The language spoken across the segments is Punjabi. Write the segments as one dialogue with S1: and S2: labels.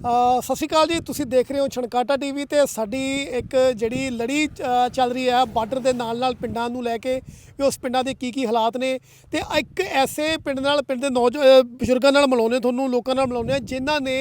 S1: ਸਤਿ ਸ਼੍ਰੀ ਅਕਾਲ ਜੀ, ਤੁਸੀਂ ਦੇਖ ਰਹੇ ਹੋ ਛਣਕਾਟਾ ਟੀਵੀ ਤੇ। ਸਾਡੀ ਇੱਕ ਜਿਹੜੀ ਲੜੀ ਚੱਲ ਰਹੀ ਹੈ ਬਾਰਡਰ ਦੇ ਨਾਲ ਨਾਲ ਪਿੰਡਾਂ ਨੂੰ ਲੈ ਕੇ ਵੀ ਉਸ ਪਿੰਡਾਂ ਦੇ ਕੀ ਕੀ ਹਾਲਾਤ ਨੇ। ਤੇ ਇੱਕ ਐਸੇ ਪਿੰਡ ਨਾਲ, ਪਿੰਡ ਦੇ ਨੌਜਵਾਨ ਬਜ਼ੁਰਗਾਂ ਨਾਲ ਮਿਲਾਉਂਦੇ ਤੁਹਾਨੂੰ ਲੋਕਾਂ ਨਾਲ ਮਿਲਾਉਂਦੇ ਆ ਜਿਨ੍ਹਾਂ ਨੇ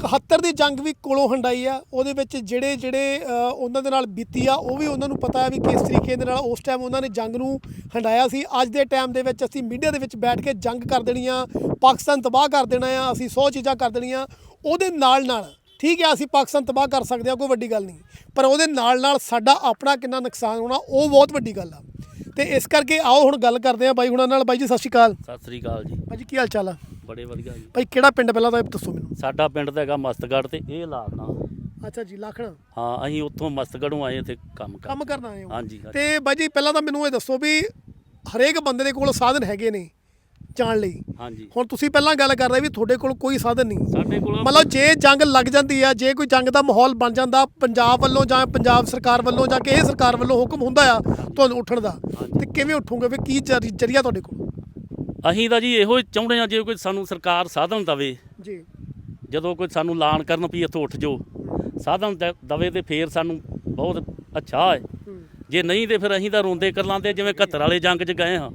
S1: 71 ਦੀ ਜੰਗ ਵੀ ਕੋਲੋਂ ਹੰਡਾਈ ਆ, ਉਹਦੇ ਵਿੱਚ ਜਿਹੜੇ ਜਿਹੜੇ ਉਹਨਾਂ ਦੇ ਨਾਲ ਬੀਤੀ ਆ, ਉਹ ਵੀ ਉਹਨਾਂ ਨੂੰ ਪਤਾ ਹੈ ਵੀ ਕਿਸ ਤਰੀਕੇ ਦੇ ਨਾਲ ਉਸ ਟਾਈਮ ਉਹਨਾਂ ਨੇ ਜੰਗ ਨੂੰ ਹੰਡਾਇਆ ਸੀ। ਅੱਜ ਦੇ ਟਾਈਮ ਦੇ ਵਿੱਚ ਅਸੀਂ ਮੀਡੀਆ ਦੇ ਵਿੱਚ ਬੈਠ ਕੇ ਜੰਗ ਕਰ ਦੇਣੀ ਆ, ਪਾਕਿਸਤਾਨ ਤਬਾਹ ਕਰ ਦੇਣਾ ਆ, ਅਸੀਂ 100 ਚੀਜ਼ਾਂ ਕਰ ਦੇਣੀਆਂ, ਉਹਦੇ ਨਾਲ ਨਾਲ, ਠੀਕ ਹੈ ਅਸੀਂ ਪਾਕਿਸਤਾਨ ਤਬਾਹ ਕਰ ਸਕਦੇ ਹਾਂ ਕੋਈ ਵੱਡੀ ਗੱਲ ਨਹੀਂ। ਪਰ ਉਹਦੇ ਨਾਲ ਨਾਲ ਸਾਡਾ ਆਪਣਾ ਕਿੰਨਾ ਨੁਕਸਾਨ ਹੋਣਾ, ਉਹ ਬਹੁਤ ਵੱਡੀ ਗੱਲ ਆ। ਤੇ ਇਸ ਕਰਕੇ ਆਓ ਹੁਣ ਗੱਲ ਕਰਦੇ ਆ ਬਾਈ ਹੁਣਾਂ ਨਾਲ। ਬਾਈ ਜੀ ਸਤਿ ਸ਼੍ਰੀ ਅਕਾਲ।
S2: ਸਤਿ ਸ੍ਰੀ ਅਕਾਲ ਜੀ।
S1: ਜੀ ਕੀ ਹਾਲ ਚਾਲ ਆ?
S2: ਬੜੇ ਵਧੀਆ ਜੀ।
S1: ਬਾਈ ਕਿਹੜਾ ਪਿੰਡ ਪਹਿਲਾਂ ਤਾਂ ਇਹ ਦੱਸੋ ਮੈਨੂੰ।
S2: ਸਾਡਾ ਪਿੰਡ ਤਾਂ ਹੈਗਾ ਮਸਤਗੜ੍ਹ ਤੇ ਇਹ ਲਾਗਣਾ
S1: ਅੱਛਾ ਜੀ ਲਾਖਣਾ।
S2: ਹਾਂ ਅਸੀਂ ਉੱਥੋਂ ਮਸਤਗੜ੍ਹੋਂ ਆਏ ਇੱਥੇ ਕੰਮ ਕਰ
S1: ਕੰਮ ਕਰਨ ਆਏ ਹੋ।
S2: ਹਾਂਜੀ ਹਾਂਜੀ।
S1: ਤੇ ਬਾਈ ਜੀ ਪਹਿਲਾਂ ਤਾਂ ਮੈਨੂੰ ਇਹ ਦੱਸੋ ਵੀ ਹਰੇਕ ਬੰਦੇ ਦੇ ਕੋਲ ਸਾਧਨ ਹੈਗੇ ਨੇ। ਜਾਣ ਲਈ।
S2: ਹਾਂਜੀ।
S1: ਹੁਣ ਤੁਸੀਂ ਪਹਿਲਾਂ ਗੱਲ ਕਰ ਰਹੇ ਵੀ ਤੁਹਾਡੇ ਕੋਲ ਕੋਈ ਸਾਧਨ ਨਹੀਂ।
S2: ਸਾਡੇ ਕੋਲ
S1: ਮਤਲਬ ਜੇ ਜੰਗ ਲੱਗ ਜਾਂਦੀ ਆ ਜੇ ਕੋਈ ਜੰਗ ਦਾ ਮਾਹੌਲ ਬਣ ਜਾਂਦਾ ਪੰਜਾਬ ਵੱਲੋਂ ਜਾਂ ਪੰਜਾਬ ਸਰਕਾਰ ਵੱਲੋਂ ਜਾਂ ਕਿਸੇ ਸਰਕਾਰ ਵੱਲੋਂ ਹੁਕਮ ਹੁੰਦਾ ਆ ਤੁਹਾਨੂੰ ਉੱਠਣ ਦਾ। ਤੇ ਕਿਵੇਂ ਉੱਠੋਗੇ ਵੀ ਕੀ ਜਰੀ- ਜਰੀਆ ਤੁਹਾਡੇ ਕੋਲ?
S2: ਅਸੀਂ ਤਾਂ ਜੀ ਇਹੋ ਹੀ ਚਾਹੁੰਦੇ ਹਾਂ ਜੇ ਕੋਈ ਸਾਨੂੰ ਸਰਕਾਰ ਸਾਧਨ ਦਵੇ।
S1: ਜੀ।
S2: ਜਦੋਂ ਕੋਈ ਸਾਨੂੰ ਐਲਾਨ ਕਰਨ ਵੀ ਇੱਥੋਂ ਉੱਠ ਜਾਓ ਸਾਧਨ ਦ- ਦਵੇ ਤੇ ਫੇਰ ਸਾਨੂੰ ਬਹੁਤ ਅੱਛਾ ਹੈ। ਜੇ ਨਹੀਂ ਤੇ ਫਿਰ ਅਸੀਂ ਤਾਂ ਰੋਂਦੇ ਕਰ ਲਾਂਦੇ ਜਿਵੇਂ 71 ਵਾਲੇ ਜੰਗ 'ਚ ਗਏ ਹਾਂ।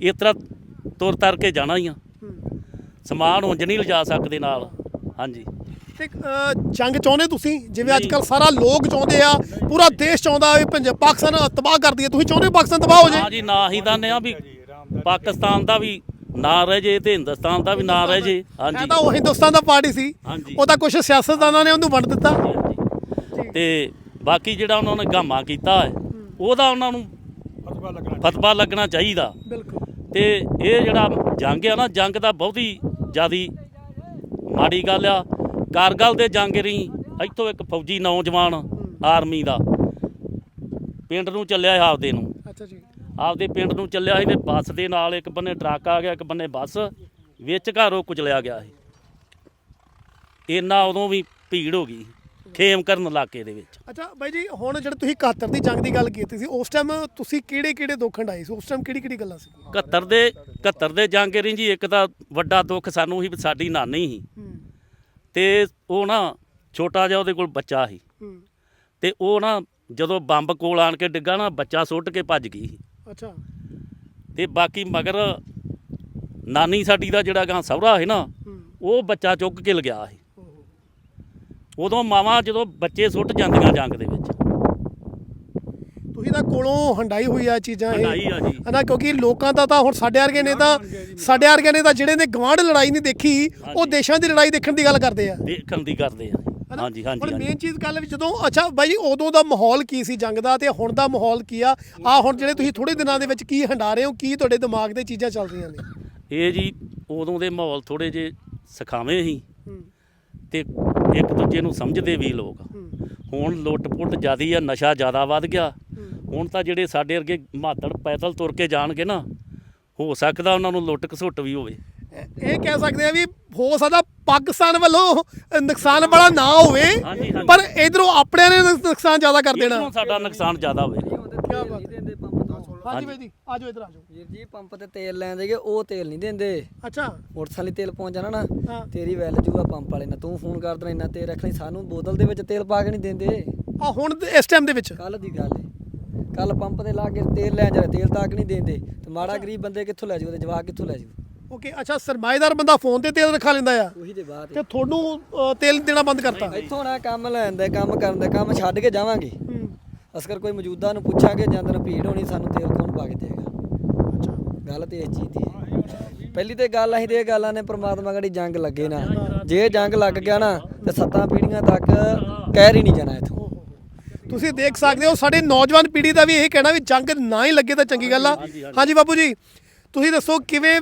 S2: ਇਸ ਤਰ੍ਹਾਂ ਤੁਰ ਤਰ ਕੇ ਜਾਣਾ ਹੀ ਆ। ਸਮਾਨ ਉਂਝ ਨਹੀਂ ਲਿਜਾ ਸਕਦੇ ਨਾਲ। ਹਾਂਜੀ।
S1: ਤੇ ਅ, ਜੰਗ ਚਾਹੁੰਦੇ ਤੁਸੀਂ? ਜਿਵੇਂ ਅੱਜ। ਕੱਲ ਸਾਰਾ ਲੋਕ ਚਾਹੁੰਦੇ ਆ ਪੂਰਾ ਦੇਸ਼ ਚਾਹੁੰਦਾ ਵੀ ਪੰਜਾਬ ਪਾਕਿਸਤਾਨ ਤਬਾਹ ਕਰ ਦਈਏ। ਤੁਸੀਂ ਚਾਹੁੰਦੇ ਹੋ ਪਾਕਿਸਤਾਨ ਤਬਾਹ ਹੋ
S2: ਹਾਂ
S1: ਜਾਏ
S2: ਜੀ ਨਾ ਹੀ ਦਾਨੇ ਆ ਵੀ ਪਾਕਿਸਤਾਨ ਦਾ ਵੀ ਨਾ ਰਹਿ ਜੇ ਤੇ ਹਿੰਦੁਸਤਾਨ ਦਾ ਵੀ ਨਾ ਰਹਿ ਜੇ।
S1: ਇਹ
S2: ਹਾਂਜੀ।
S1: ਤਾਂ ਉਹ ਹਿੰਦੁਸਤਾਨ ਦਾ ਪਾਰਟੀ ਸੀ।
S2: ਹਾਂਜੀ।
S1: ਉਹ ਤਾਂ ਕੁਝ ਸਿਆਸਤਦਾਨਾਂ ਨੇ ਉਹਨੂੰ ਵੰਡ ਦਿੱਤਾ।
S2: ਤੇ ਬਾਕੀ ਜਿਹੜਾ ਉਹਨਾਂ ਨੇ ਗਾਮਾ ਕੀਤਾ ਹੈ ਉਹਦਾ ਉਹਨਾਂ ਨੂੰ ਫਤਵਾ ਲੱਗਣਾ ਚਾਹੀਦਾ।
S1: ਬਿਲਕੁਲ।
S2: ਤੇ ਇਹ ਜਿਹੜਾ ਜੰਗ ਆ ਨਾ ਜੰਗ ਦਾ ਬਹੁਤੀ ਜਿਆਦੀ ਮਾੜੀ ਗੱਲ ਆ। ਕਾਰਗਲ ਦੇ ਜੰਗ ਰਹੀ ਇੱਥੋਂ ਇੱਕ ਫੌਜੀ ਨੌਜਵਾਨ ਆਰਮੀ ਦਾ ਪਿੰਡ ਨੂੰ ਚੱਲਿਆ ਆਪਦੇ ਨੂੰ।
S1: ਅੱਛਾ ਜੀ।
S2: ਆਪਦੇ ਪਿੰਡ ਨੂੰ ਚੱਲਿਆ ਸੀ ਤੇ ਬੱਸ ਦੇ ਨਾਲ ਇੱਕ ਬੰਨੇ ਟਰੱਕ ਆ ਗਿਆ ਇੱਕ ਬੰਨੇ ਬੱਸ ਵਿੱਚ ਘਰੋਂ ਕੁਚਲਿਆ ਗਿਆ ਸੀ। ਇੰਨਾ ਉਦੋਂ ਵੀ ਭੀੜ ਹੋ ਗਈ। ਖੇਮ ਕਰਨ ਇਲਾਕੇ ਦੇ ਵਿੱਚ।
S1: ਅੱਛਾ ਬਾਈ ਜੀ ਹੁਣ ਜਿਹੜੇ ਤੁਸੀਂ 71 ਦੀ ਜੰਗ ਦੀ ਗੱਲ ਕੀਤੀ ਸੀ ਉਸ ਟਾਈਮ ਤੁਸੀਂ ਕਿਹੜੇ ਕਿਹੜੇ ਦੁੱਖ ਹੰਡਾਏ ਸੀ? ਉਸ ਟਾਈਮ ਕਿਹੜੀ ਕਿਹੜੀ ਗੱਲਾਂ ਸੀ?
S2: 71 ਦੇ 71 ਦੇ ਜੰਗ ਰਹੀ ਜੀ ਇੱਕ ਤਾਂ ਵੱਡਾ ਦੁੱਖ ਸਾਨੂੰ ਵੀ ਸਾਡੀ ਨਾਨੀ ਸੀ
S1: ਹੂੰ।
S2: ਤੇ ਉਹ ਨਾ ਛੋਟਾ ਜਿਹਾ ਉਹਦੇ ਕੋਲ ਬੱਚਾ ਸੀ।
S1: ਹੂੰ।
S2: ਤੇ ਉਹ ਨਾ ਜਦੋਂ ਬੰਬ ਕੋਲ ਆਣ ਕੇ ਡਿੱਗਾ ਨਾ ਬੱਚਾ ਸੁੱਟ ਕੇ ਭੱਜ ਗਈ ਸੀ।
S1: ਅੱਛਾ।
S2: ਤੇ ਬਾਕੀ ਮਗਰ ਨਾਨੀ ਸਾਡੀ ਦਾ ਜਿਹੜਾ ਗਾਂ ਸਹੁਰਾ ਹੈ ਨਾ
S1: ਹੂੰ।
S2: ਉਹ ਬੱਚਾ ਚੁੱਕ ਕੇ ਲਗਿਆ ਸੀ। ਉਦੋਂ ਮਾਵਾਂ ਜਦੋਂ ਬੱਚੇ ਸੁੱਟ ਜਾਂਦੀਆਂ ਜੰਗ ਦੇ ਵਿੱਚ।
S1: ਤੁਸੀਂ ਤਾਂ ਕੋਲੋਂ ਹੰਡਾਈ ਹੋਈ ਆ ਚੀਜ਼ਾਂ ਇਹ
S2: ਹੰਡਾਈ ਆ ਜੀ।
S1: ਹਨਾ ਕਿਉਂਕਿ ਲੋਕਾਂ ਦਾ ਤਾਂ ਹੁਣ ਸਾਡੇ ਵਰਗੇ ਨੇ ਤਾਂ ਸਾਡੇ ਵਰਗੇ ਨੇ ਤਾਂ ਜਿਹੜੇ ਨੇ ਗਵਾਂਢ ਲੜਾਈ ਨਹੀਂ ਦੇਖੀ ਉਹ। ਦੇਸ਼ਾਂ ਦੀ ਲੜਾਈ ਦੇਖਣ ਦੀ ਗੱਲ ਕਰਦੇ ਆ।
S2: ਦੇਖਣ ਦੀ ਕਰਦੇ ਆ
S1: ਹਨਾ?
S2: ਹਾਂਜੀ ਹਾਂਜੀ
S1: ਹੁਣ
S2: ਹਾਂਜੀ।
S1: ਮੇਨ ਚੀਜ਼ ਗੱਲ ਵੀ ਜਦੋਂ ਅੱਛਾ ਬਾਈ ਉਦੋਂ ਦਾ ਮਾਹੌਲ ਕੀ ਸੀ ਜੰਗ ਦਾ ਤੇ ਹੁਣ ਦਾ ਮਾਹੌਲ ਕੀ ਆ? ਆ ਹੁਣ ਜਿਹੜੇ ਤੁਸੀਂ ਥੋੜੇ ਦਿਨਾਂ ਦੇ ਵਿੱਚ ਕੀ ਹੰਡਾ ਰਹੇ ਹੋ ਕੀ ਤੁਹਾਡੇ ਦਿਮਾਗ ਦੇ ਚੀਜ਼ਾਂ ਚੱਲ ਰਹੀਆਂ ਨੇ?
S2: ਇਹ ਜੀ ਉਦੋਂ ਦੇ ਮਾਹੌਲ ਥੋੜੇ ਜੇ ਸਿਖਾਵੇਂ ਸੀ
S1: ਹੂੰ।
S2: ਤੇ ਇੱਕ ਦੂਜੇ ਨੂੰ ਸਮਝਦੇ ਵੀ ਲੋਕ। ਹੁਣ ਲੁੱਟ-ਪੁੱਟ ਜ਼ਿਆਦੀ ਆ ਨਸ਼ਾ ਜ਼ਿਆਦਾ ਵੱਧ ਗਿਆ। ਹੁਣ ਤਾਂ ਜਿਹੜੇ ਸਾਡੇ ਵਰਗੇ ਮਾਤੜ ਪੈਦਲ ਤੁਰ ਕੇ ਜਾਣਗੇ ਨਾ ਹੋ ਸਕਦਾ ਉਹਨਾਂ ਨੂੰ ਲੁੱਟ ਘਸੁੱਟ ਵੀ ਹੋਵੇ।
S1: ਇਹ ਕਹਿ ਸਕਦੇ ਆ ਵੀ ਹੋ ਸਕਦਾ ਪਾਕਿਸਤਾਨ ਵੱਲੋਂ ਨੁਕਸਾਨ ਬੜਾ ਨਾ ਹੋਵੇ। ਪਰ ਇਧਰੋਂ ਆਪਣਿਆਂ ਨੇ ਨੁਕ- ਨੁਕਸਾਨ ਜ਼ਿਆਦਾ ਕਰ ਦੇਣਾ।
S2: ਸਾਡਾ ਨੁਕਸਾਨ ਜ਼ਿਆਦਾ ਹੋਵੇ
S1: ਕਿਆ ਬਾਤ
S3: ਨਹੀਂ ਦਿੰਦੇ ਪੰਪ ਤੋਂ
S1: ਹਾਂਜੀ ਬਾਈ ਜੀ ਆਜੋ ਇਧਰ ਆਜੋ
S3: ਵੀਰ ਜੀ ਪੰਪ ਤੇ ਤੇਲ ਲੈਂਦੇਗੇ ਉਹ ਤੇਲ ਨਹੀਂ ਦਿੰਦੇ।
S1: ਅੱਛਾ।
S3: ਮੋਟਰਸਾਈਕਲ ਲਈ ਤੇਲ ਪਹੁੰਚ ਜਾਣਾ ਨਾ
S1: ਹਾਂ।
S3: ਤੇਰੀ ਵੈਲ ਜੂਗਾ ਪੰਪ ਵਾਲੇ ਨਾਲ। ਤੂੰ ਫੋਨ ਕਰ ਦੇਣਾ ਇੰਨਾ ਤੇਲ ਰੱਖ ਲਈ ਸਾਨੂੰ ਬੋਤਲ ਦੇ ਵਿੱਚ ਤੇਲ ਪਾ ਕੇ ਨਹੀਂ ਦਿੰਦੇ।
S1: ਆ ਹੁਣ ਤੇ ਇਸ ਟਾਈਮ ਦੇ ਵਿੱਚ।
S3: ਕੱਲ ਦੀ ਗੱਲ ਏ। ਕੱਲ ਪੰਪ ਤੇ ਲਾ ਕੇ ਤੇਲ ਲੈਣ ਜਾ ਰਹੇ ਤੇਲ ਤੱਕ ਨਹੀਂ ਦਿੰਦੇ। ਤੇ ਮਾੜਾ ਗਰੀਬ ਬੰਦੇ ਕਿੱਥੋਂ ਲੈ ਜਾਊ ਉਹਦੇ ਜਵਾਕ ਕਿੱਥੋਂ ਲੈ ਜਾਊ
S1: ਓਕੇ ਅੱਛਾ ਸਰਮਾਏਦਾਰ ਬੰਦਾ ਫੋਨ ਤੇ ਤੇਲ ਰਖਾ ਲੈਂਦਾ ਆ।
S3: ਉਹੀ ਦੇ ਬਾਅਦ
S1: ਤੇ ਤੁਹਾਨੂੰ ਅ, ਤੇਲ ਦੇਣਾ ਬੰਦ ਕਰਤਾ।
S3: ਇੱਥੋਂ ਨਾ ਕੰਮ ਲੈਣ ਦੇ ਕੰਮ ਕਰਨ ਦੇ ਕੰਮ ਛੱਡ ਕੇ ਜਾਵਾਂਗੇ। ਅਸਕਰ ਕੋਈ ਮੌਜੂਦਾ ਨੂੰ ਪੁੱਛਾਂਗੇ ਜਾਂ ਤੈਨੂੰ ਭੀੜ ਹੋਣੀ ਸਾਨੂੰ ਤੇਲ ਕੌਣ ਪਾ ਕੇ ਦੇਗਾ
S1: ਅੱਛਾ।
S3: ਗੱਲ ਤੇ ਇਸ ਚੀਜ਼ ਦੀ ਹੈ। ਪਹਿਲੀ ਤੇ ਗੱਲ ਅਸੀਂ ਤੇ ਇਹ ਗੱਲਾਂ ਨੇ ਪ੍ਰਮਾਤਮਾ ਗੜੀ ਜੰਗ ਲੱਗੇ ਨਾ। ਜੇ ਜੰਗ ਲੱਗ ਗਿਆ ਨਾ ਤੇ ਸੱਤਾਂ ਪੀੜ੍ਹੀਆਂ ਤੱਕ ਕਹਿਰ ਹੀ ਨਹੀਂ ਜਾਣਾ ਇਥੋਂ।
S1: ਤੁਸੀਂ ਦੇਖ ਸਕਦੇ ਹੋ ਸਾਡੇ ਨੌਜਵਾਨ ਪੀੜ੍ਹੀ ਦਾ ਵੀ ਇਹ ਕਹਿਣਾ ਵੀ ਜੰਗ ਨਾ ਹੀ ਲੱਗੇ ਤਾਂ ਚੰਗੀ ਗੱਲ ਆ। ਹਾਂਜੀ ਬਾਪੂ ਜੀ ਤੁਸੀਂ ਦੱਸੋ ਕਿਵੇਂ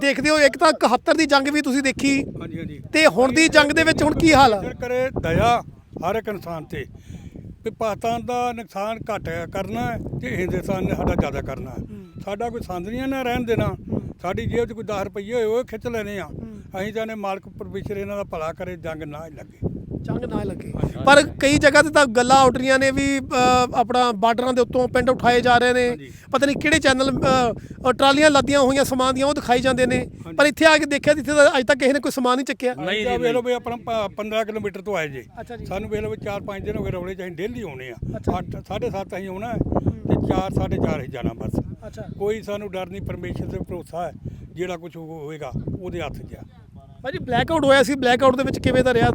S1: ਦੇਖਦੇ ਹੋ ਇੱਕ ਤਾਂ 71 ਦੀ ਜੰਗ ਵੀ ਤੁਸੀਂ ਦੇਖੀ
S4: ਹਾਂਜੀ ਹਾਂਜੀ।
S1: ਤੇ ਹੁਣ ਦੀ ਜੰਗ ਦੇ ਵਿੱਚ ਹੁਣ ਕੀ ਹਾਲ ਆ?
S4: ਕਰੇ ਦਇਆ ਹਰ ਇੱਕ ਇਨਸਾਨ ਤੇ। ਵੀ ਪਾਕਿਸਤਾਨ ਦਾ ਨੁਕਸਾਨ ਘੱਟ ਕਰਨਾ ਹੈ ਤੇ ਹਿੰਦੁਸਤਾਨ ਨੇ ਸਾਡਾ ਜ਼ਿਆਦਾ ਕਰਨਾ ਹੈ। ਸਾਡਾ ਕੋਈ ਸੰਦ ਨਹੀਂ ਨਾ ਰਹਿਣ ਦੇਣਾ। ਸਾਡੀ ਜੇਬ 'ਚ ਕੋਈ 10 ਰੁਪਏ ਹੋਏ ਉਹ ਖਿੱਚ ਲੈਣੇ ਆ। ਅਸੀਂ ਚਾਹੁੰਦੇ ਮਾਲਕ ਪਰਮੇਸ਼ਰ ਇਹਨਾਂ ਦਾ ਭਲਾ ਕਰੇ ਜੰਗ ਨਾ ਲੱਗੇ।
S1: ਜੰਗ ਨਾ ਲੱਗੇ। ਪਰ ਕਈ ਜਗ੍ਹਾ ਤੇ ਤਾਂ ਗੱਲਾਂ ਉੱਡ ਰਹੀਆਂ ਨੇ ਵੀ ਆਪਣਾ ਬਾਰਡਰਾਂ ਦੇ ਉੱਤੋਂ ਪਿੰਡ ਉਠਾਏ ਜਾ ਰਹੇ ਨੇ। ਪਤਾ ਨਹੀਂ ਕਿਹੜੇ ਚੈਨਲ ਟਰਾਲੀਆਂ ਲੱਦੀਆਂ ਹੋਈਆਂ ਸਮਾਨ ਦੀਆਂ ਉਹ ਦਿਖਾਈ ਜਾਂਦੇ ਨੇ। ਪਰ ਇੱਥੇ ਆ ਕੇ ਦੇਖਿਆ ਜਿੱਥੇ ਤਾਂ ਅੱਜ ਤੱਕ ਕਿਸੇ ਨੇ ਕੋਈ ਸਮਾਨ ਨਹੀਂ ਚੱਕਿਆ।
S2: ਨਹੀਂ ਜੀ,
S4: ਵੇਖ ਲਓ ਵੀ ਆਪਣਾ ਪ- 15 ਕਿਲੋਮੀਟਰ ਤੋਂ ਆਏ ਜੇ। ਸਾਨੂੰ ਵੇਖ ਲਓ ਵੀ 4-5 ਦਿਨ ਹੋ ਗਏ ਰੌਲੇ ਚ ਅਸੀਂ ਡੇਲੀ ਆਉਣੇ ਆ।
S1: ਅੱਛਾ।
S4: 8 7:30 ਅਸੀਂ ਆਉਣਾ ਤੇ 4 4:30 ਅਸੀਂ ਜਾਣਾ ਬਸ।
S1: ਅੱਛਾ।
S4: ਕੋਈ ਸਾਨੂੰ ਡਰ ਨਹੀਂ ਪਰਮੇਸ਼ਰ ਤੇ ਭਰੋਸਾ ਹੈ। ਜਿਹੜਾ ਕੁਝ ਹੋਏਗਾ ਉਹਦੇ ਹੱਥ 'ਚ ਆ।
S1: ਭਾਜੀ ਬਲੈਕ ਆਊਟ ਹੋਇਆ ਸੀ ਬਲੈਕ ਆਊਟ ਦੇ ਵਿੱਚ ਕਿਵੇਂ ਦਾ ਰਿਹਾ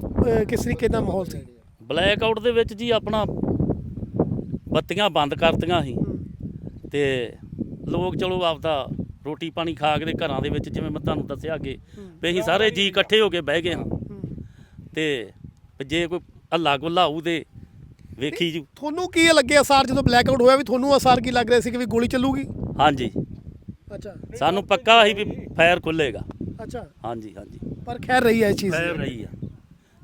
S1: ਕਿਸ ਤਰੀਕੇ ਦਾ ਮਾਹੌਲ ਸੀ?
S2: ਬਲੈਕ ਆਊਟ ਦੇ ਵਿੱਚ ਜੀ ਆਪਣਾ ਬੱਤੀਆਂ ਬੰਦ ਕਰਤੀਆਂ ਸੀ। ਤੇ ਲੋਕ ਚਲੋ ਆਪਦਾ ਰੋਟੀ ਪਾਣੀ ਖਾ ਕੇ ਤੇ ਘਰਾਂ ਦੇ ਵਿੱਚ ਜਿਵੇਂ ਮੈਂ ਤੁਹਾਨੂੰ ਦੱਸਿਆ ਅੱਗੇ ਵੀ ਅਸੀਂ ਸਾਰੇ ਜੀ ਇਕੱਠੇ ਹੋ ਕੇ ਬਹਿ ਗਏ ਹਾਂ। ਤੇ ਵੀ ਜੇ ਕੋਈ ਹੱਲਾ ਗੁੱਲਾ ਹੋਊ ਤੇ ਵੇਖੀ ਜੂ।
S1: ਤੁਹਾਨੂੰ ਕੀ ਲੱਗਿਆ ਅਸਾਰ ਜਦੋਂ ਬਲੈਕ ਆਊਟ ਹੋਇਆ ਵੀ ਤੁਹਾਨੂੰ ਅਸਾਰ ਕੀ ਲੱਗ ਰਿਹਾ ਸੀ ਕਿ ਵੀ ਗੋਲੀ ਚੱਲੂਗੀ?
S2: ਹਾਂਜੀ।
S1: ਅੱਛਾ।
S2: ਸਾਨੂੰ ਪੱਕਾ ਸੀ ਵੀ ਫਾਇਰ ਖੁੱਲੇਗਾ।
S1: ਅੱਛਾ।
S2: ਹਾਂਜੀ ਹਾਂਜੀ।
S1: ਪਰ ਖੈਰ ਰਹੀ ਹੈ ਇਹ ਚੀਜ਼।
S2: ਖੈਰ ਰਹੀ ਆ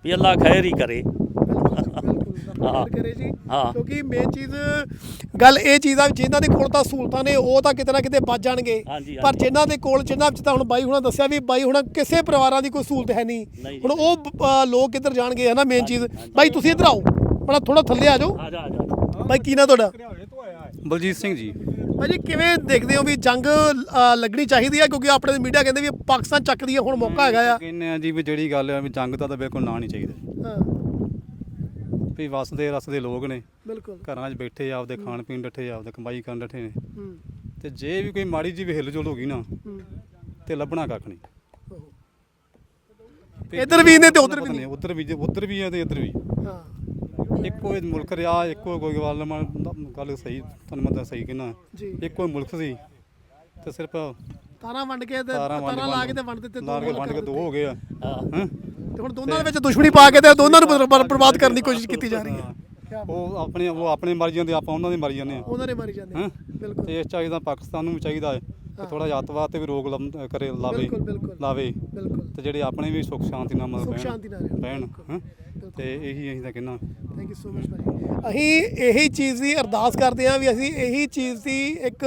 S2: ਵੀ ਅੱਲਾ ਖੈਰ ਹੀ ਕਰੇ।
S1: ਬਿਲਕੁਲ
S2: ਹਾਂ।
S1: ਕਰੇ ਜੀ।
S2: ਹਾਂ।
S1: ਕਿਉਂਕਿ ਮੇਨ ਚੀਜ਼ ਗੱਲ ਇਹ ਚੀਜ਼ ਆ ਵੀ ਜਿਨ੍ਹਾਂ ਦੇ ਕੋਲ ਤਾਂ ਸਹੂਲਤਾਂ ਨੇ ਉਹ ਤਾਂ ਕਿਤੇ ਨਾ ਕਿਤੇ ਬਚ ਜਾਣਗੇ।
S2: ਹਾਂਜੀ,
S1: ਪਰ
S2: ਹਾਂਜੀ।
S1: ਜਿਨ੍ਹਾਂ ਦੇ ਕੋਲ ਜਿਨ੍ਹਾਂ ਵਿੱਚ ਤਾਂ ਹੁਣ ਬਾਈ ਹੁਣਾਂ ਦੱਸਿਆ ਵੀ ਬਾਈ ਹੁਣਾਂ ਕਿਸੇ ਪਰਿਵਾਰਾਂ ਦੀ ਕੋਈ ਸਹੂਲਤ ਹੈ ਨਹੀਂ। ਹੁਣ ਉਹ ਲੋਕ ਕਿੱਧਰ ਜਾਣਗੇ ਹਨਾ ਮੇਨ ਚੀਜ਼। ਬਾਈ ਤੁਸੀਂ ਇੱਧਰ ਆਓ। ਬੜਾ ਥੋੜਾ ਥੱਲੇ ਆ ਜਾਓ।
S2: ਆ ਜਾ ਆ ਜਾ।
S1: ਬਾਈ ਕੀ ਨਾ ਤੁਹਾਡਾ?
S5: ਬਲਜੀਤ ਸਿੰਘ ਜੀ।
S1: ਭਾਜੀ ਕਿਵੇਂ ਦੇਖਦੇ ਹੋ ਵੀ ਜੰਗ ਅ, ਲੱਗਣੀ ਚਾਹੀਦੀ ਹੈ ਕਿਉਂਕਿ ਆਪਣੇ ਮੀਡੀਆ ਕਹਿੰਦੇ ਵੀ ਪਾਕਿਸਤਾਨ ਚੱਕਦੀ ਹੈ ਹੁਣ ਮੌਕਾ ਹੈਗਾ ਆ।
S5: ਕਹਿੰਦੇ ਆ ਜੀ ਵੀ ਜਿਹੜੀ ਗੱਲ ਆ ਵੀ ਜੰਗ ਦਾ ਤਾਂ ਬਿਲਕੁਲ ਨਾ ਨਹੀਂ ਚਾਹੀਦਾ।
S1: ਹਾਂ।
S5: ਵੀ ਵਸਦੇ ਰਸਦੇ ਲੋਕ ਨੇ।
S1: ਬਿਲਕੁਲ।
S5: ਘਰਾਂ 'ਚ ਬੈਠੇ ਆ, ਆਪਦੇ ਖਾਣ ਪੀਣ ਡੱਠੇ ਆ, ਆਪਦੇ ਕਮਾਈ ਕਰਨ ਡੱਠੇ ਨੇ।
S1: ਹੂੰ।
S5: ਤੇ ਜੇ ਵੀ ਕੋਈ ਮਾੜੀ ਜੀ ਵੀ ਹਿਲਜੁਲ ਹੋ ਗਈ ਨਾ
S1: ਹੂੰ।
S5: ਤੇ ਲੱਭਣਾ ਕੱਖ ਨਹੀਂ।
S1: ਇੱਧਰ ਵੀ ਨੇ ਤੇ ਉੱਧਰ ਵੀ
S5: ਨਹੀਂ। ਉੱਧਰ ਵੀ ਉੱਧਰ ਵੀ ਆ ਤੇ ਇੱਧਰ ਵੀ।
S1: ਹਾਂ।
S5: ਇੱਕੋ ਹੀ ਮੁਲਕ ਰਿਹਾ ਇੱਕੋ ਕੋਈ ਗੱਲ ਮੈਂ ਗੱਲ ਸਹੀ ਤੁਹਾਨੂੰ ਮੈਂ ਤਾਂ ਸਹੀ ਕਹਿਣਾ
S1: ਜੀ।
S5: ਇੱਕੋ ਹੀ ਮੁਲਕ ਸੀ। ਤੇ ਸਿਰਫ
S1: ਤਾਰਾਂ ਵੰਡ ਕੇ ਤੇ
S5: ਤਾਰਾਂ ਵੰਡ
S1: ਤਾਰਾਂ ਲਾ ਕੇ ਤੇ ਵੰਡ ਦਿੱਤੇ
S5: ਲਾ ਕੇ ਵੰਡ ਕੇ ਦੋ ਹੋ ਗਏ ਆ। ਹਾਂ।
S1: ਤੇ ਹੁਣ ਦੋਨਾਂ ਦੇ ਵਿੱਚ ਦੁਸ਼ਮਣੀ ਪਾ ਕੇ ਤੇ ਦੋਨਾਂ ਨੂੰ ਬਰ- ਬਰਬਾਦ ਕਰਨ ਦੀ ਕੋਸ਼ਿਸ਼ ਕੀਤੀ ਜਾ ਰਹੀ ਹੈ।
S5: ਉਹ ਆਪਣੇ ਉਹ ਆਪਣੇ ਮਰ ਜਾਂਦੇ ਆਪਾਂ ਉਹਨਾਂ ਦੇ ਮਰ ਜਾਂਦੇ ਆ
S1: ਉਹਨਾਂ ਨੇ ਮਾਰੀ ਜਾਂਦੇ
S5: ਹਾਂ।
S1: ਬਿਲਕੁਲ।
S5: ਤੇ ਇਸ ਚਾਹੀਦਾ ਪਾਕਿਸਤਾਨ ਨੂੰ ਵੀ ਚਾਹੀਦਾ ਹੈ। ਕਿ ਥੋੜਾ ਜਿਹਾ ਅੱਤਵਾਦ ਤੇ ਵੀ ਰੋਕ ਲੰਮ- ਕਰੇ ਲਾਵੇ।
S1: ਬਿਲਕੁਲ ਬਿਲਕੁਲ।
S5: ਲਾਵੇ।
S1: ਬਿਲਕੁਲ।
S5: ਤੇ ਜਿਹੜੇ ਆਪਣੇ ਵੀ ਸੁੱਖ ਸ਼ਾਂਤੀ ਨਾਲ ਮਤਲਬ
S1: ਸੁੱਖ
S5: ਬਹਿਣ-
S1: ਸ਼ਾਂਤੀ ਨਾਲ ਰਹਿਣ।
S5: ਹਾਂ? ਤੇ ਇਹੀ ਅਸੀਂ ਤਾਂ ਕਹਿਣਾ
S1: ਥੈਂਕ ਯੂ ਸੋ ਮਚ ਅਸੀਂ ਇਹੀ ਚੀਜ਼ ਦੀ ਅਰਦਾਸ ਕਰਦੇ ਹਾਂ ਵੀ ਅਸੀਂ ਇਹੀ ਚੀਜ਼ ਦੀ ਇੱਕ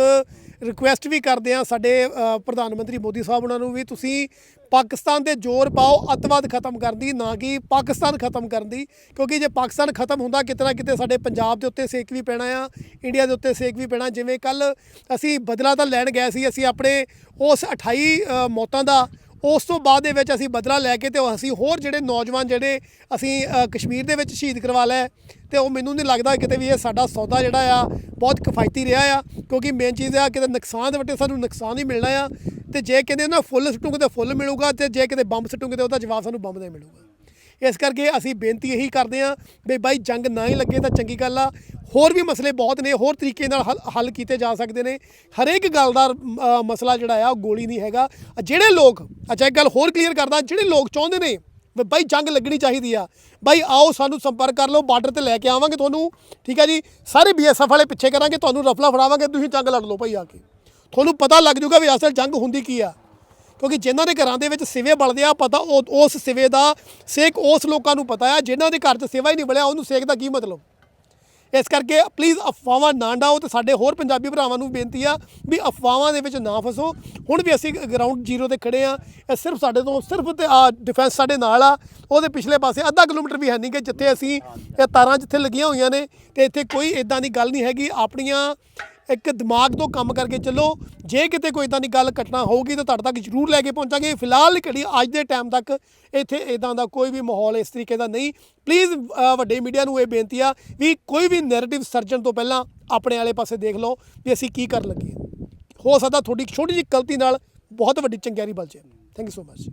S1: ਰਿਕੁਐਸਟ ਵੀ ਕਰਦੇ ਹਾਂ ਸਾਡੇ ਪ੍ਰਧਾਨ ਮੰਤਰੀ ਮੋਦੀ ਸਾਹਿਬ ਉਹਨਾਂ ਨੂੰ ਵੀ ਤੁਸੀਂ ਪਾਕਿਸਤਾਨ ਦੇ ਜ਼ੋਰ ਪਾਓ, ਅੱਤਵਾਦ ਖਤਮ ਕਰਨ ਦੀ, ਨਾ ਕਿ ਪਾਕਿਸਤਾਨ ਖਤਮ ਕਰਨ ਦੀ। ਕਿਉਂਕਿ ਜੇ ਪਾਕਿਸਤਾਨ ਖਤਮ ਹੁੰਦਾ, ਕਿਤੇ ਨਾ ਕਿਤੇ ਸਾਡੇ ਪੰਜਾਬ ਦੇ ਉੱਤੇ ਸੇਕ ਵੀ ਪੈਣਾ ਆ, ਇੰਡੀਆ ਦੇ ਉੱਤੇ ਸੇਕ ਵੀ ਪੈਣਾ। ਜਿਵੇਂ ਕੱਲ ਅਸੀਂ ਬਦਲਾ ਤਾਂ ਲੈਣ ਗਏ ਸੀ, ਅਸੀਂ ਆਪਣੇ ਉਸ 28 ਮੌਤਾਂ ਦਾ, ਉਸ ਤੋਂ ਬਾਅਦ ਦੇ ਵਿੱਚ ਅਸੀਂ ਬਦਲਾ ਲੈ ਕੇ ਤੇ ਅਸੀਂ ਹੋਰ ਜਿਹੜੇ ਨੌਜਵਾਨ ਜਿਹੜੇ ਅਸੀਂ ਕਸ਼ਮੀਰ ਦੇ ਵਿੱਚ ਸ਼ਹੀਦ ਕਰਵਾ ਲਏ ਤੇ ਉਹ ਮੈਨੂੰ ਨਹੀਂ ਲੱਗਦਾ ਕਿਤੇ ਵੀ ਇਹ ਸਾਡਾ ਸੌਦਾ ਜਿਹੜਾ ਆ ਬਹੁਤ ਕਿਫਾਇਤੀ ਰਿਹਾ ਆ ਕਿਉਂਕਿ ਮੇਨ ਚੀਜ਼ ਆ ਕਿਤੇ ਨੁਕਸਾਨ ਦੇ ਵੱਟੇ ਸਾਨੂੰ ਨੁਕਸਾਨ ਹੀ ਮਿਲਣਾ ਆ ਤੇ ਜੇ ਕਹਿੰਦੇ ਨਾ ਫੁੱਲ ਸੁੱਟੂਗੇ ਤੇ ਫੁੱਲ ਮਿਲੂਗਾ ਤੇ ਜੇ ਕਿਤੇ ਬੰਬ ਸੁੱਟੂਗੇ ਤੇ ਉਹਦਾ ਜਵਾਬ ਸਾਨੂੰ ਬੰਬ ਦਾ ਹੀ ਮਿਲੂਗਾ। ਇਸ ਕਰਕੇ ਅਸੀਂ ਬੇਨਤੀ ਇਹੀ ਕਰਦੇ ਹਾਂ ਵੀ ਬਾਈ ਜੰਗ ਨਾ ਹੀ ਲੱਗੇ ਤਾਂ ਚੰਗੀ ਗੱਲ ਆ। ਹੋਰ ਵੀ ਮਸਲੇ ਬਹੁਤ ਨੇ ਹੋਰ ਤਰੀਕੇ ਨਾਲ ਹੱਲ- ਹੱਲ ਕੀਤੇ ਜਾ ਸਕਦੇ ਨੇ। ਹਰੇਕ ਗੱਲ ਦਾ ਅ, ਮਸਲਾ ਜਿਹੜਾ ਆ ਉਹ ਗੋਲੀ ਨਹੀਂ ਹੈਗਾ। ਜਿਹੜੇ ਲੋਕ ਅੱਛਾ ਇੱਕ ਗੱਲ ਹੋਰ ਕਲੀਅਰ ਕਰਦਾ ਜਿਹੜੇ ਲੋਕ ਚਾਹੁੰਦੇ ਨੇ ਬਾਈ ਜੰਗ ਲੱਗਣੀ ਚਾਹੀਦੀ ਆ। ਬਾਈ ਆਓ ਸਾਨੂੰ ਸੰਪਰਕ ਕਰ ਲਓ, ਬਾਰਡਰ ਤੇ ਲੈ ਕੇ ਆਵਾਂਗੇ ਤੁਹਾਨੂੰ। ਠੀਕ ਹੈ ਜੀ? ਸਾਰੇ ਬੀਐਸਐਫ ਵਾਲੇ ਪਿੱਛੇ ਕਰਾਂਗੇ, ਤੁਹਾਨੂੰ ਰਫਲਾ ਫੜਾਵਾਂਗੇ, ਤੁਸੀਂ ਜੰਗ ਲੜ ਲਓ ਭਾਈ ਆ ਕੇ। ਤੁਹਾਨੂੰ ਪਤਾ ਲੱਗ ਜਾਊਗਾ ਵੀ ਅਸਲ ਜੰਗ ਹੁੰਦੀ ਕੀ ਆ। ਕਿਉਂਕਿ ਜਿਨ੍ਹਾਂ ਦੇ ਘਰਾਂ ਦੇ ਵਿੱਚ ਸਿਵੇ ਬਲਦੇ ਆ ਪਤਾ ਉਹ- ਉਸ ਸਿਵੇ ਦਾ ਸੇਕ ਉਸ ਲੋਕਾਂ ਨੂੰ ਪਤਾ ਆ, ਜਿਨ੍ਹਾਂ ਦੇ ਘਰ 'ਚ ਸਿਵਾ ਹੀ ਨਹੀਂ ਬਲਿਆ, ਉਹਨੂੰ ਸੇਕ ਦਾ ਕੀ ਮਤਲਬ? ਇਸ ਕਰਕੇ ਪਲੀਜ਼ ਅਫਵਾਹਾਂ ਨਾ ਡਾਓ ਤੇ ਸਾਡੇ ਹੋਰ ਪੰਜਾਬੀ ਭਰਾਵਾਂ ਨੂੰ ਬੇਨਤੀ ਆ ਵੀ ਅਫਵਾਹਾਂ ਦੇ ਵਿੱਚ ਨਾ ਫਸੋ। ਹੁਣ ਵੀ ਅਸੀਂ ਗਰਾਊਂਡ ਜ਼ੀਰੋ ਤੇ ਖੜੇ ਆ। ਇਹ ਸਿਰਫ ਸਾਡੇ ਤੋਂ, ਸਿਰਫ ਤੇ ਆ ਡਿਫੈਂਸ ਸਾਡੇ ਨਾਲ ਆ। ਉਹਦੇ ਪਿਛਲੇ ਪਾਸੇ ਅੱਧਾ ਕਿਲੋਮੀਟਰ ਵੀ ਹੈ ਨਹੀਂ ਕਿ ਜਿੱਥੇ ਅਸੀਂ ਇਹ ਤਾਰਾਂ ਜਿੱਥੇ ਲੱਗੀਆਂ ਹੋਈਆਂ ਨੇ ਤੇ ਇੱਥੇ ਕੋਈ ਇਦਾਂ ਦੀ ਗੱਲ ਨਹੀਂ ਹੈਗੀ। ਆਪਣੀਆਂ ਇੱਕ ਦਿਮਾਗ ਤੋਂ ਕੰਮ ਕਰਕੇ ਚੱਲੋ। ਜੇ ਕਿਤੇ ਕੋਈ ਇਦਾਂ ਦੀ ਗੱਲ ਘਟਨਾ ਹੋਊਗੀ ਤਾਂ ਤੁਹਾਡੇ ਤੱਕ ਜ਼ਰੂਰ ਲੈ ਕੇ ਪਹੁੰਚਾਂਗੇ। ਫਿਲਹਾਲ ਘੜੀ ਅੱਜ ਦੇ ਟਾਈਮ ਤੱਕ ਇੱਥੇ ਇਦਾਂ ਦਾ ਕੋਈ ਵੀ ਮਾਹੌਲ ਇਸ ਤਰੀਕੇ ਦਾ ਨਹੀਂ। ਪਲੀਜ਼ ਵੱਡੇ ਮੀਡੀਆ ਨੂੰ ਇਹ ਬੇਨਤੀ ਆ ਵੀ ਕੋਈ ਵੀ ਨੈਰੇਟਿਵ ਸਰਜਣ ਤੋਂ ਪਹਿਲਾਂ ਆਪਣੇ ਵਾਲੇ ਪਾਸੇ ਦੇਖ ਲਓ ਵੀ ਅਸੀਂ ਕੀ ਕਰਨ ਲੱਗੇ ਹੋ। ਸਕਦਾ ਤੁਹਾਡੀ ਛੋਟੀ ਜਿਹੀ ਗਲਤੀ ਨਾਲ ਬਹੁਤ ਵੱਡੀ ਚੰਗਿਆਰੀ ਬਲ ਜਾਏ ਥੈਂਕ ਯੂ ਸੋ ਮਚ